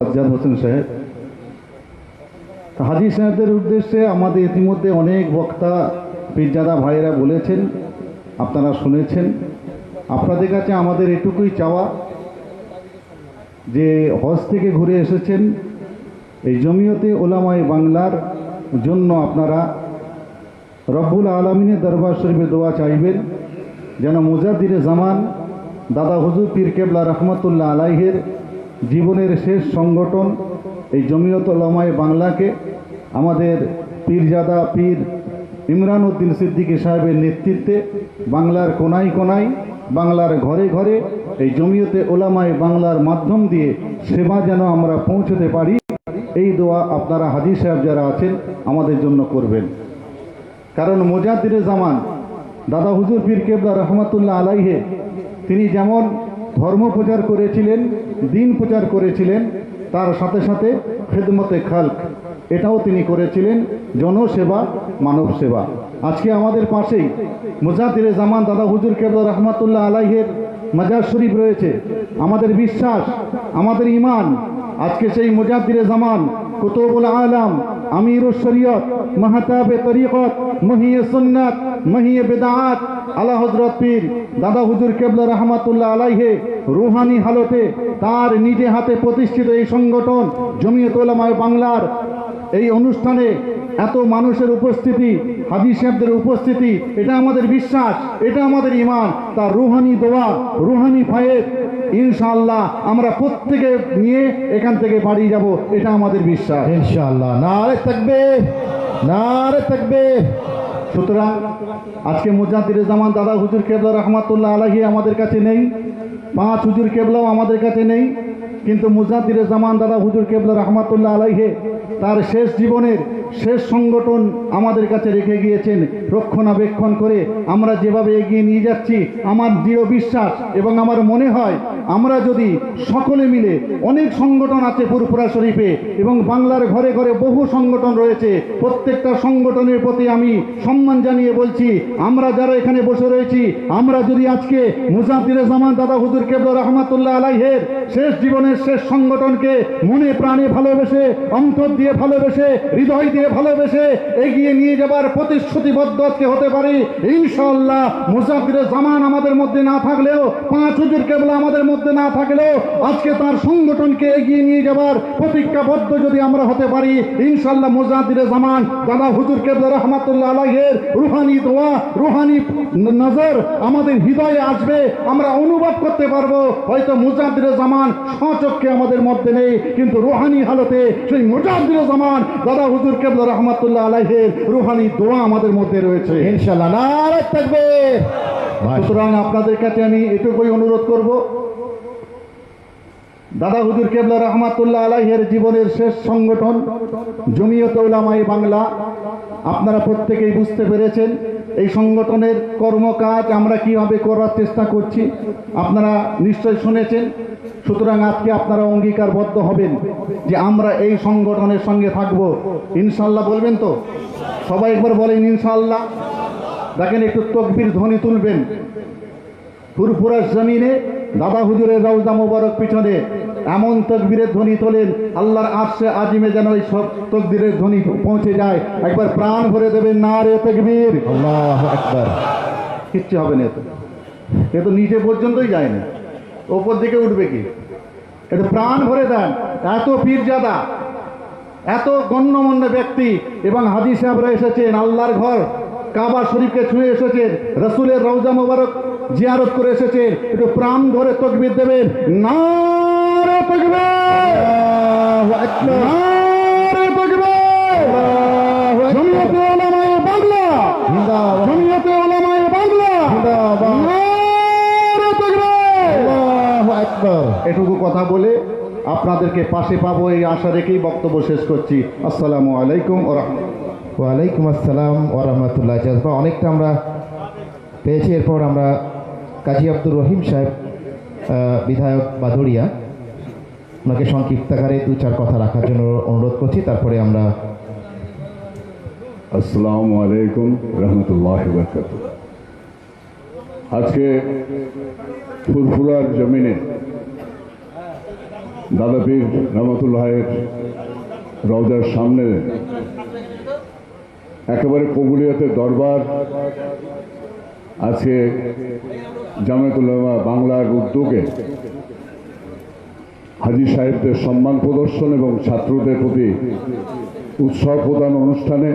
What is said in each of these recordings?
হোসেন সাহেব। হাজি সাহেবদের উদ্দেশ্যে আমাদের ইতিমধ্যে অনেক বক্তা পীরজাদা ভাইয়েরা বলেছেন, আপনারা শুনেছেন। আপনাদের কাছে আমাদের এটুকুই চাওয়া যে হজ থেকে ঘুরে এসেছেন, এই জমিয়তে ওলামাই বাংলার জন্য আপনারা রব্বুল আলমিনের দরবার শরীফে দোয়া চাইবেন, যেন মুজাদ্দিরে জামান দাদা হুজুর পীর কেবলা রহমতুল্লাহ আলাইহের জীবনের শেষ সংগঠন এই জমিয়ত ওলামাই বাংলাকে, আমাদের পীরজাদা পীর ইমরান উদ্দিন সিদ্দিকী সাহেবের নেতৃত্বে বাংলার কোনায় কোনায়, বাংলার ঘরে ঘরে এই জমিয়তে ওলামায় বাংলার মাধ্যম দিয়ে সেবা যেন আমরা পৌঁছতে পারি, এই দোয়া আপনারা হাজি সাহেব যারা আছেন আমাদের জন্য করবেন। কারণ মোজাদ্দিরে জামান, দাদা হুজুর পীর কেবলা রহমাতুল্লাহ আলাইহে, তিনি যেমন ধর্ম প্রচার করেছিলেন, দিন প্রচার করেছিলেন, তার সাথে সাথে খেদমতে খালক, এটাও তিনি করেছিলেন, জনসেবা, মানব সেবা। আজকে আমাদের পাশেই মুজাদ্দিরে জামান দাদা হুজুর কেবলা রহমাতুল্লাহ আলাইহের মাজার শরীফ রয়েছে। আমাদের বিশ্বাস, আমাদের ইমান আজকে সেই মুজাদ্দিরে জামান কুতুবুল আলম আমিরুল শরীয়ত, মাহতাবে তরিকত, মহিয়ে সুন্নাত, মহিয়ে বেদাত। আলা হজরত পীর দাদা হুজুর কেবলা রহমাতুল্লাহ আলাইহে রুহানি হালতে তার নিজে হাতে প্রতিষ্ঠিত এই সংগঠন জমিয়ত ওলামায় বাংলার এই অনুষ্ঠানে এত মানুষের উপস্থিতি হাজি সাহেবদের উপস্থিতি, এটা আমাদের বিশ্বাস, এটা আমাদের ইমান তার রুহানি দোয়া, রুহানি ফায়েদ ইনশাআল্লাহ আমরা প্রত্যেকে নিয়ে এখান থেকে বাড়ি যাব এটা আমাদের বিশ্বাস। ইনশাআল্লাহ। নারে থাকবে নারে থাকবে সুতরাং আজকে মুজাদির জামান দাদা হুজুর কেবলা রহমাতুল্লাহ আলাহি আমাদের কাছে নেই পাঁচ হুজুর কেবলাও আমাদের কাছে নেই কিন্তু মুজাদির জামান দাদা হুজুর কেবলা রহমাতুল্লাহ আলাইহে তার শেষ জীবনের শেষ সংগঠন আমাদের কাছে রেখে গিয়েছেন। রক্ষণাবেক্ষণ করে আমরা যেভাবে এগিয়ে নিয়ে যাচ্ছি, আমার দৃঢ় বিশ্বাস এবং আমার মনে হয় আমরা যদি সকলে মিলে অনেক সংগঠন আছে পুরপুরা শরীফে এবং বাংলার ঘরে ঘরে বহু সংগঠন রয়েছে, প্রত্যেকটা সংগঠনের প্রতি আমি সম্মান জানিয়ে বলছি, আমরা যারা এখানে বসে রয়েছি, আমরা যদি আজকে মুজাদ্দির জামান দাদা হুজুর কেবল রহমাতুল্লাহ আলাইহের শেষ জীবনের শেষ সংগঠনকে মনে প্রাণে ভালোবেসে অন্তর দিয়ে ভালোবেসে, হৃদয় দিয়ে ভালোবেসে এগিয়ে নিয়ে যাবার প্রতিশ্রুতিবদ্ধ আজকে হতে পারি। ইনশাআল্লাহ মুজাদ্দির জামান আমাদের মধ্যে না থাকলেও, পাঁচ হুজুর কেবল আমাদের মধ্যে না থাকলেও আজকে তার সংগঠনকে এগিয়ে নিয়ে যাবার প্রতিজ্ঞাবদ্ধ যদি আমরা হতে পারি, ইনশাআল্লাহ মুজাদ্দির জামান, দাদা হুজুর কেবল রহমাতুল্লাহ আলাইহের রুহানি দোয়া, রুহানি নজর আমাদের হৃদয়ে আসবে, আমরা অনুভব করতে পারব। হয়তো মুজাদ্দির জামান সচক্ষে আমাদের মধ্যে নেই, কিন্তু রুহানি হালতে সেই মুজাদ্দির জামান। দাদা হুজুর কেবল রহমাতুল্লাহ আলাইহের রুহানি দোয়া আমাদের মধ্যে রয়েছে। ইনশাআল্লাহ নারাজ থাকবে সুতরাং আপনাদের কাছে আমি এটুকুই অনুরোধ করব দাদা হুজুর কেবলা রহমাতুল্লাহ আলাইহের জীবনের শেষ সংগঠন জমিয়ত উলামাই বাংলা। আপনারা প্রত্যেকেই বুঝতে পেরেছেন এই সংগঠনের কর্মকাজ আমরা কীভাবে করার চেষ্টা করছি। আপনারা নিশ্চয় শুনেছেন। সুতরাং আজকে আপনারা অঙ্গীকারবদ্ধ হবেন যে আমরা এই সংগঠনের সঙ্গে থাকব। ইনশাল্লাহ বলবেন তো? সবাই একবার বলেন ইনশাল্লাহ দেখেন একটু তকবির ধ্বনি তুলবেন। ফুরফুরার জমিনে দাদা হুজুরের রওজা মোবারক পিছনে এমন তকবীরের ধ্বনি তোলেন আল্লাহর আরশে আজিমে যেন এই সব তকবীরের ধ্বনি পৌঁছে যায়। একবার প্রাণ ভরে দেবেন না রে তকবীর। আল্লাহু আকবার। কিচ্ছু হবে না এতে এ তো নিচে পর্যন্তই যায় না ওপর দিকে উঠবে কি? এতে প্রাণ ভরে দেন। এত পীরজাদা এত গণ্যমান্য ব্যক্তি এবং হাজি সাহেবরা এসেছেন আল্লাহর ঘর। কাবা শরীফকে ছুঁয়ে এসেছেন রসুলের রওজা মোবারক জিয়ারত করে এসেছেন একটু প্রাণ ভরে তকবির দেবেন। না! এটুকু কথা বলে আপনাদেরকে পাশে পাবো এই আশা রেখেই বক্তব্য শেষ করছি। আসসালামু আলাইকুম ও ওয়ালাইকুম আসসালাম ওয়া রাহমাতুল্লাহ জাজবা, অনেকটা আমরা পেয়েছি। এরপর আমরা কাজী আব্দুর রহিম সাহেব বিধায়ক বাদুড়িয়া, ওনাকে সংক্ষিপ্ত আকারে দু চার কথা রাখার জন্য অনুরোধ করছি। তারপরে আমরা আসসালামু আলাইকুম রহমতুল্লাহ আজকে ফুরফুরার জমিনে দাদা পীর রহমতুল্লাহের রওজার সামনে একেবারে কবুলিয়াতের দরবার। আজকে জামায়াতুল্লামা বাংলার উদ্যোগে হাজি সাহেবদের সম্মান প্রদর্শন এবং ছাত্রদের প্রতি উৎসব প্রদান অনুষ্ঠানে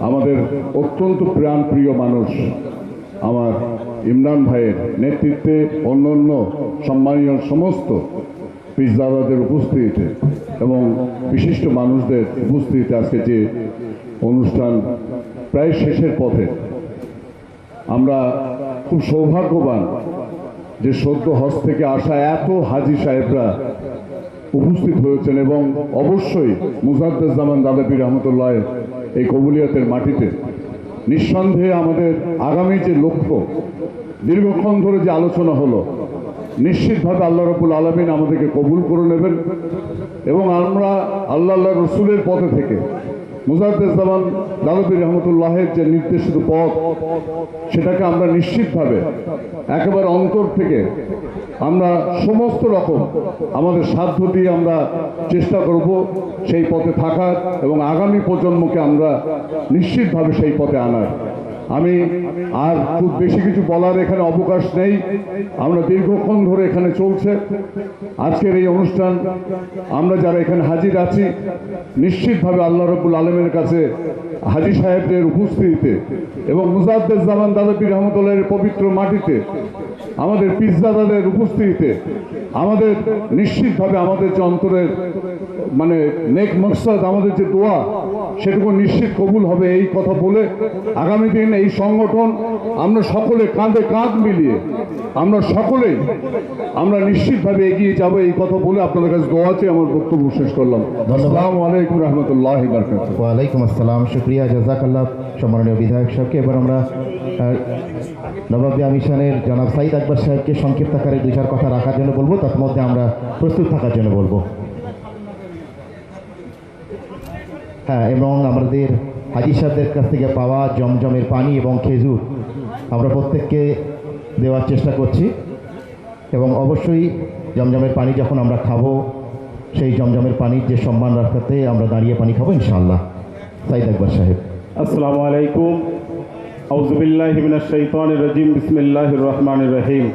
আমাদের অত্যন্ত প্রাণপ্রিয় মানুষ আমার ইমরান ভাইয়ের নেতৃত্বে অন্য অন্য সম্মানীয় সমস্ত পিসদাদাদের উপস্থিতিতে এবং বিশিষ্ট মানুষদের উপস্থিতিতে আজকে যে অনুষ্ঠান প্রায় শেষের পথে আমরা খুব সৌভাগ্যবান যে সদ্য হজ থেকে আসা এত হাজি সাহেবরা উপস্থিত হয়েছেন এবং অবশ্যই মুজাদ্দামান দাদাপীর রহমতুল্লাহ এই কবুলিয়াতের মাটিতে নিঃসন্দেহে আমাদের আগামী যে লক্ষ্য, দীর্ঘক্ষণ ধরে যে আলোচনা হলো নিশ্চিতভাবে আল্লাহ রবুল আলমিন আমাদেরকে কবুল করে নেবেন এবং আমরা আল্লাহ আল্লাহ রসুলের পথে থেকে মুজাদ্দামান দাদাপীর রহমতুল্লাহের যে নির্দেশিত পথ, সেটাকে আমরা নিশ্চিতভাবে একেবারে অন্তর থেকে আমরা সমস্ত রকম আমাদের সাধ্য দিয়ে আমরা চেষ্টা করব সেই পথে থাকার এবং আগামী প্রজন্মকে আমরা নিশ্চিতভাবে সেই পথে আনার। আমি আর খুব বেশি কিছু বলার এখানে অবকাশ নেই। আমরা দীর্ঘক্ষণ ধরে এখানে চলছে। আজকের এই অনুষ্ঠান, আমরা যারা এখানে হাজির আছি, নিশ্চিতভাবে আল্লাহ রব্বুল আলমের কাছে হাজি সাহেবদের উপস্থিতিতে এবং মুজাদ্দের জামান দাদাপীর রহমতুল্লাহের পবিত্র মাটিতে, আমাদের পিসদাদাদের উপস্থিতিতে আমাদের নিশ্চিতভাবে আমাদের যে অন্তরের মানে নেক মকসদ আমাদের যে দোয়া সেটুকু নিশ্চিত কবুল হবে এই কথা বলে আগামী দিন এই সংগঠন আমরা সকলে কাঁধে কাঁধ মিলিয়ে আমরা সকলেই আমরা নিশ্চিতভাবে এগিয়ে যাব এই কথা বলে আপনাদের কাছে দোয়াতে আমার বক্তব্য শেষ করলাম। আসসালামু আলাইকুম রহমতুল্লাহ ওয়ালাইকুম আসসালাম শুক্রিয়া জাজাকাল্লাহ সম্মানীয় বিধায়ক সাহেবকে এবার আমরা আহ, নবাবিয়া মিশনের জনাব সাইদ আকবর সাহেবকে সংক্ষিপ্ত আকারে দুই চার কথা রাখার জন্য বলব। তার মধ্যে আমরা প্রস্তুত থাকার জন্য বলব। হ্যাঁ এবং আমাদের হাজি সাহেবদের কাছ থেকে পাওয়া জমজমের পানি এবং খেজুর আমরা প্রত্যেককে দেওয়ার চেষ্টা করছি। এবং অবশ্যই জমজমের পানি যখন আমরা খাব, সেই জমজমের পানির যে সম্মান রাখাতে আমরা দাঁড়িয়ে পানি খাব ইনশাআল্লাহ। সাইদ আকবর সাহেব। আসসালামু আলাইকুম। আউজুবিল্লাহ রাজিম। বিসমিল্লাহির রহমানির রহিম।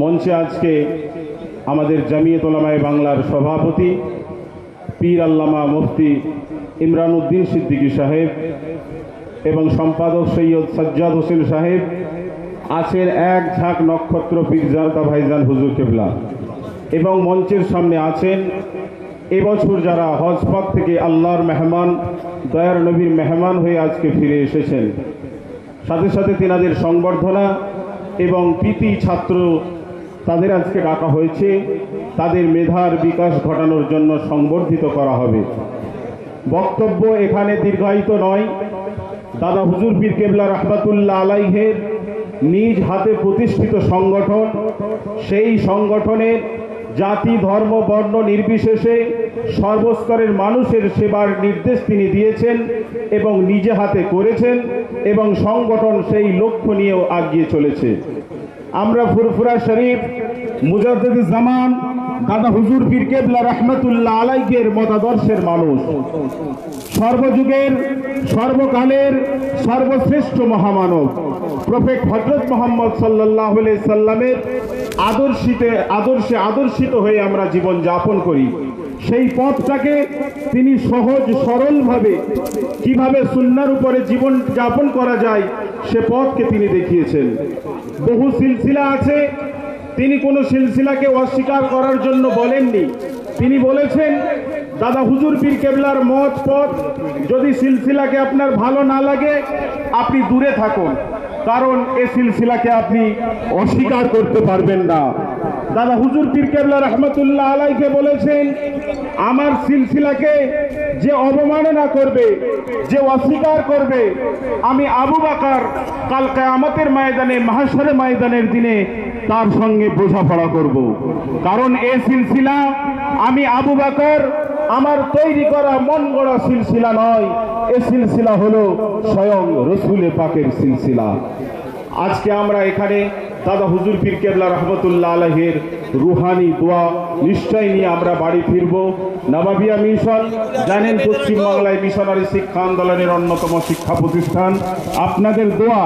মঞ্চে আজকে আমাদের জামিয়ত ওলামায়ে বাংলার সভাপতি, পীর আল্লামা মুফতি ইমরান উদ্দিন সিদ্দিকী সাহেব এবং সম্পাদক সৈয়দ সাজ্জাদ হোসেন সাহেব, আছেন এক ঝাঁক নক্ষত্র পীরজাদা ভাইজান হুজুর কেবলা এবং মঞ্চের সামনে আছেন এবছর যারা হজপথ থেকে আল্লাহর মেহমান, দয়ার নবীর মেহমান হয়ে আজকে ফিরে এসেছেন। সাথে সাথে তিনাদের সংবর্ধনা এবং প্রীতি ছাত্র তাদের আজকে ডাকা হয়েছে, তাদের মেধার বিকাশ ঘটানোর জন্য সংবর্ধিত করা হবে। বক্তব্য এখানে দীর্ঘায়িত নয়। দাদা হুজুর পীর কেবলা রহমাতুল্লাহ আলাইহের নিজ হাতে প্রতিষ্ঠিত সংগঠন। সেই সংগঠনের জাতি, ধর্ম, বর্ণ নির্বিশেষে সর্বস্তরের মানুষের সেবার নির্দেশ তিনি দিয়েছেন এবং নিজে হাতে করেছেন এবং সংগঠন সেই লক্ষ্য নিয়েও আগিয়ে চলেছে। আমরা ফুরফুরা শরীফ, মুজাদ্দিদ জামান, দাদা হুজুর পীর কেবলা রহমতুল্লাহ আলাইকের মতাদর্শের মানুষ। সর্বযুগের, সর্বকালের, সর্বশ্রেষ্ঠ মহামানব। প্রফেট হজরত মোহাম্মদ সাল্লাহ সাল্লামের আদর্শিতে, আদর্শে আদর্শিত হয়ে আমরা জীবন যাপন করি। সেই পথটাকে তিনি সহজ, সরলভাবে কীভাবে সুন্নার উপরে জীবন যাপন করা যায়, সে পথকে তিনি দেখিয়েছেন। বহু সিলসিলা আছে, তিনি কোনো সিলসিলাকে অস্বীকার করার জন্য বলেননি। তিনি বলেছেন, দাদা হুজুর পীর কেবলার মত পথ, যদি সিলসিলাকে আপনার ভালো না লাগে, আপনি দূরে থাকুন। কারণ এ সিলসিলাকে আপনি অস্বীকার করতে পারবেন না। দাদা হুজুর পীর রহমতুল্লাহ আলাইকে বলেছেন, আমার সিলসিলাকে যে অবমাননা করবে, যে অস্বীকার করবে, আমি আবু বাকার কাল কেয়ামতের ময়দানে মাহাসরে ময়দানের দিনে তার সঙ্গে বোঝাপড়া করব। কারণ এ সিলসিলা আমি আবু বাকার, আমার তৈরি করা মন গড়া সিলসিলা নয়, এ সিলসিলা হলো স্বয়ং রসুলে পাকের সিলসিলা আজকে আমরা এখানে দাদা হুজুর পীর কেবলা রহমতুল্লাহ আলহের রুহানি দোয়া নিশ্চয় নিয়ে আমরা বাড়ি ফিরব। নবাবিয়া মিশন, জানেন পশ্চিমবাংলায় মিশনারি শিক্ষা আন্দোলনের অন্যতম শিক্ষা প্রতিষ্ঠান। আপনাদের দোয়া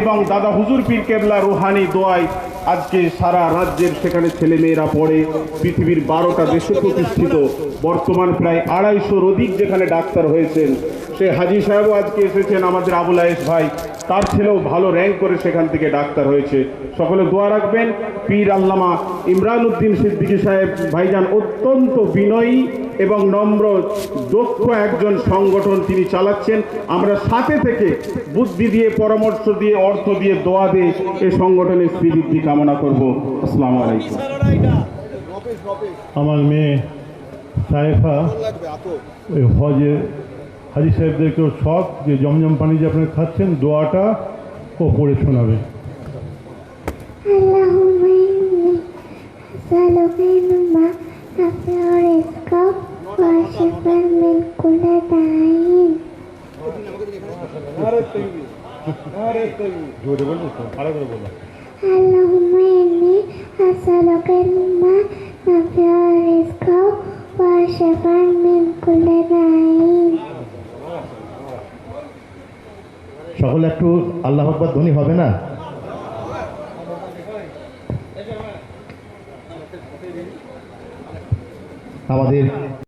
এবং দাদা হুজুর পীর কেবলা রুহানি দোয়ায় আজকে সারা রাজ্যের সেখানে ছেলে মেয়েরা পড়ে, পৃথিবীর বারোটা দেশে প্রতিষ্ঠিত, বর্তমান প্রায় আড়াইশোর অধিক যেখানে ডাক্তার হয়েছেন, সে হাজি সাহেবও আজকে এসেছেন, আমাদের আবুল আয়েস ভাই, তার ছেলেও ভালো র্যাঙ্ক করে সেখান থেকে ডাক্তার হয়েছে। সকলে দোয়া রাখবেন। পীর আল্লামা ইমরান উদ্দিন সিদ্দিকী সাহেব ভাইজান অত্যন্ত বিনয়ী এবং নম্র, দক্ষ একজন সংগঠন তিনি চালাচ্ছেন। আমরা সাথে থেকে বুদ্ধি দিয়ে, পরামর্শ দিয়ে, অর্থ দিয়ে দোয়া দিয়ে এই সংগঠনের শ্রীবৃদ্ধি কামনা করব। আসসালামু আলাইকুম। আমার মেয়ে ওই হজে হাজি সাহেবদেরকেও সব যে জমজম পানি যে আপনারা খাচ্ছেন, দোয়াটা ও পড়ে শোনাবে। اللهم إني أسألك علما نافعا ورزقا وشفاء من كل داء اللهم إني أسألك علما نافعا ورزقا وشفاء من كل داء সকলে একটু আল্লাহ আকবর ধ্বনি হবে না আমাদের